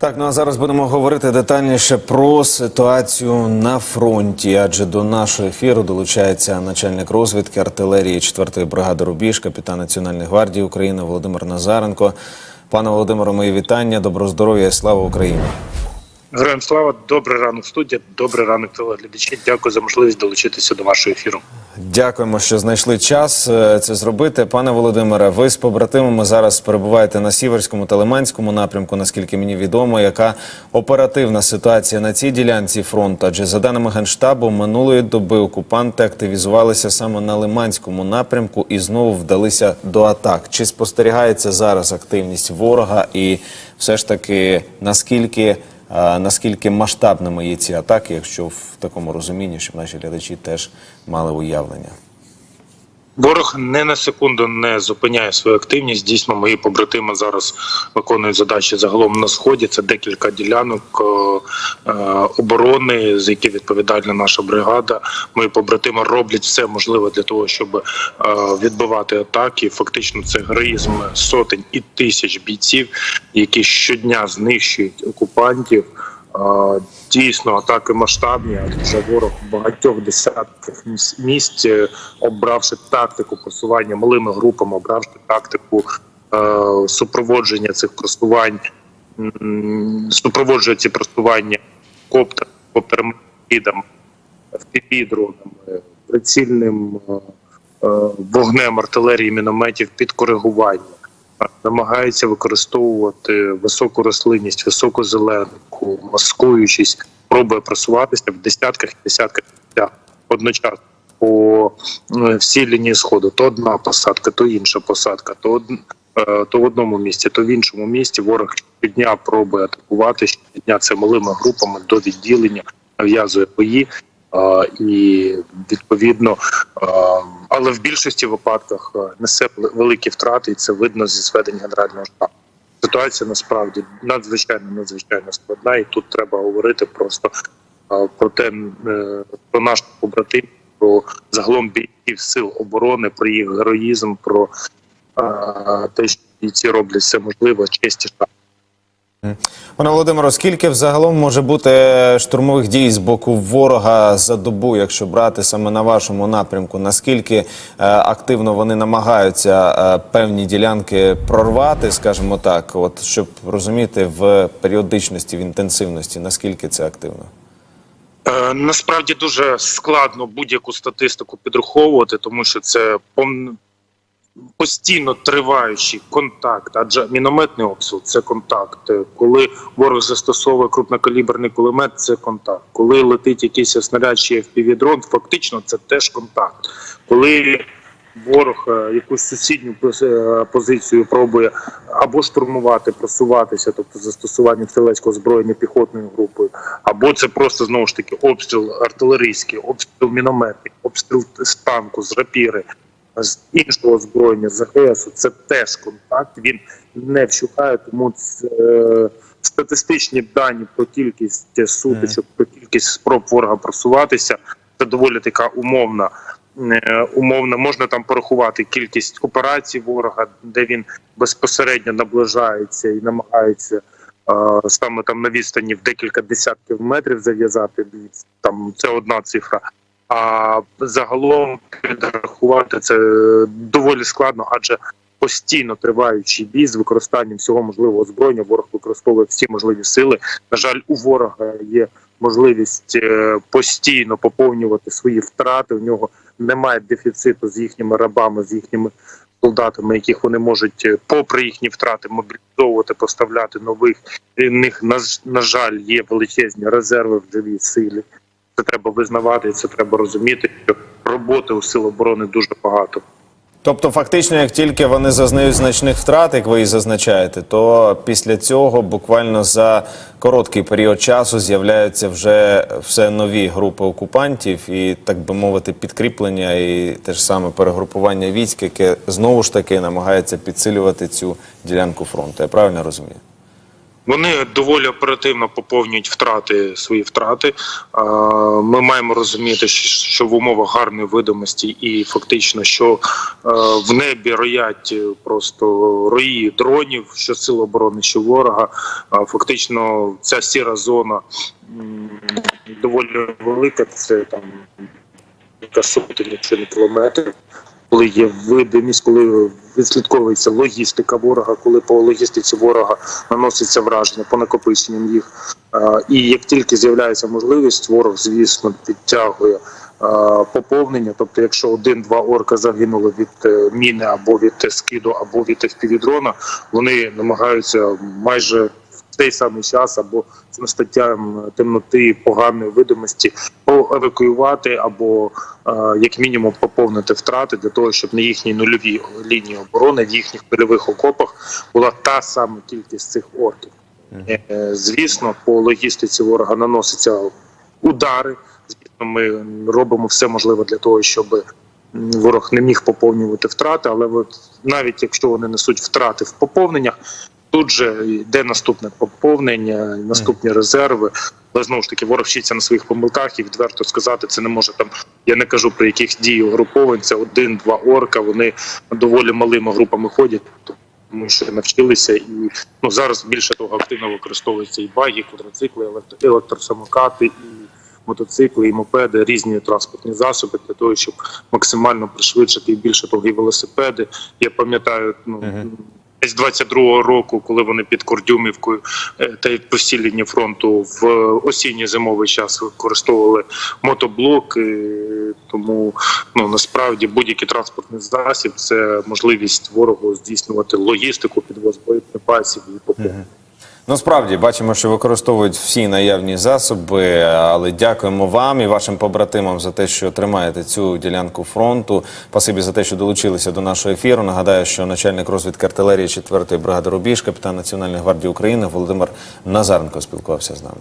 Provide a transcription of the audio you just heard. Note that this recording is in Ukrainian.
Так, ну а зараз будемо говорити детальніше про ситуацію на фронті. Адже до нашого ефіру долучається начальник розвідки артилерії 4-ї бригади Рубіж, капітан Національної гвардії України Володимир Назаренко. Пане Володимире, мої вітання, добро здоров'я і слава Україні. Героям слава, добрий ранок студія, добрий ранок телеглядачі. Дякую за можливість долучитися до вашого ефіру. Дякуємо, що знайшли час е, це зробити. Пане Володимире, ви з побратимами зараз перебуваєте на Сіверському та Лиманському напрямку, наскільки мені відомо, яка оперативна ситуація на цій ділянці фронту? Адже за даними генштабу, минулої доби окупанти активізувалися саме на Лиманському напрямку і знову вдалися до атак. Чи спостерігається зараз активність ворога, і все ж таки наскільки? Наскільки масштабними є ці атаки, якщо в такому розумінні, щоб наші глядачі теж мали уявлення? Ворог не на секунду не зупиняє свою активність. Дійсно, мої побратими зараз виконують задачі загалом на сході. Це декілька ділянок е, е, оборони, за які відповідальна наша бригада. Мої побратими роблять все можливе для того, щоб е, відбивати атаки. Фактично, це героїзм сотень і тисяч бійців, які щодня знищують окупантів. Дійсно, атаки масштабні, адже ворог в багатьох десятках міс- місць, е, обравши тактику просування малими групами, обравши тактику е, супроводження цих просувань, супроводжує ці просування коптер, коптерами, дронами, прицільним е, вогнем артилерії, мінометів під коригування. Намагаються використовувати високу рослинність, високу зеленку, маскуючись, пробує просуватися в десятках і десятках одночасно по е, всій лінії сходу. То одна посадка, то інша посадка, то од... е, то в одному місці, то в іншому місці. Ворог щодня пробує атакувати. Щодня це малими групами до відділення нав'язує бої. І відповідно, але в більшості випадках несе великі втрати, і це видно зі зведень генерального штабу. Ситуація насправді надзвичайно надзвичайно складна, і тут треба говорити просто про те, е, про наших побратимів, про загалом бійців сил оборони, про їх героїзм, про те, що бійці роблять все можливе, честь і шана. Пане Володимиро, скільки взагалом може бути штурмових дій з боку ворога за добу, якщо брати саме на вашому напрямку? Наскільки е, активно вони намагаються е, певні ділянки прорвати, скажімо так, от щоб розуміти в періодичності, в інтенсивності, наскільки це активно? Е, Насправді дуже складно будь-яку статистику підраховувати, тому що це пом- постійно триваючий контакт, адже мінометний обстріл це контакт. Коли ворог застосовує крупнокаліберний кулемет, це контакт. Коли летить якийсь снаряд чи FPV-дрон, фактично це теж контакт. Коли ворог е, якусь сусідню е, позицію пробує або штурмувати, просуватися, тобто застосування стрілецького озброєння піхотною групою, або це просто знову ж таки обстріл артилерійський, обстріл мінометний, обстріл з танку, з рапіри, з іншого озброєння, з це теж контакт. Він не вщухає, тому це, е, статистичні дані про кількість сутичок, про кількість спроб ворога просуватися. Це доволі така умовна. е, Умовно можна там порахувати кількість операцій ворога, де він безпосередньо наближається і намагається е, саме там на відстані в декілька десятків метрів зав'язати. Там це одна цифра. А загалом підрахувати це доволі складно, адже постійно триваючий бій з використанням всього можливого озброєння. Ворог використовує всі можливі сили. На жаль, у ворога є можливість е, постійно поповнювати свої втрати. У нього немає дефіциту з їхніми рабами, з їхніми солдатами, яких вони можуть, е, попри їхні втрати, мобілізовувати, поставляти нових. І в них на, на жаль є величезні резерви в живій силі. Це треба визнавати, це треба розуміти. Що роботи у сил оборони дуже багато. Тобто, фактично, як тільки вони зазнають значних втрат, як ви і зазначаєте, то після цього буквально за короткий період часу з'являються вже все нові групи окупантів і, так би мовити, підкріплення і те ж саме перегрупування військ, яке знову ж таки намагається підсилювати цю ділянку фронту. Я правильно розумію? Вони доволі оперативно поповнюють втрати свої втрати. Ми маємо розуміти, що в умовах гарної видимості і фактично, що е, в небі роять просто рої дронів, що сил оборони, що ворога. Фактично, ця сіра зона доволі велика. Це там сотень, якщо не кілометрів. Коли є видимість, коли відслідковується логістика ворога, коли по логістиці ворога наноситься враження по накопиченням їх. Е, І як тільки з'являється можливість, ворог, звісно, підтягує е, поповнення. Тобто, якщо один-два орка загинули від е, міни або від скиду, або від FPV-дрона, вони намагаються майже той самий час або з настаттям темноти поганої видимості поевакуювати або е, як мінімум поповнити втрати для того, щоб на їхній нульовій лінії оборони в їхніх польових окопах була та сама кількість цих орків. Е, Звісно, по логістиці ворога наносяться удари. Звісно, ми робимо все можливе для того, щоб ворог не міг поповнювати втрати, але от навіть якщо вони несуть втрати в поповненнях, тут же йде наступне поповнення, наступні резерви. Але знову ж таки, ворог вчиться на своїх помилках і відверто сказати, це не може там. Я не кажу про яких дій угруповань, це один-два орка. Вони доволі малими групами ходять. Тому що навчилися, і ну зараз більше того активно використовуються і баги, квадроцикли, електро- електросамокати, і мотоцикли, і мопеди, різні транспортні засоби для того, щоб максимально пришвидшити і більше того, і велосипеди. Я пам'ятаю, ну десь 22-го року, коли вони під Кордюмівкою е, та по всій лінії фронту в осінньо зимовий час використовували мотоблоки. Тому ну насправді будь-який транспортний засіб це можливість ворогу здійснювати логістику, підвоз боєприпасів і поповнення. Ну, справді бачимо, що використовують всі наявні засоби, але дякуємо вам і вашим побратимам за те, що тримаєте цю ділянку фронту. Спасибі за те, що долучилися до нашого ефіру. Нагадаю, що начальник розвідки артилерії 4-ї бригади Рубіж, капітан Національної гвардії України Володимир Назаренко спілкувався з нами.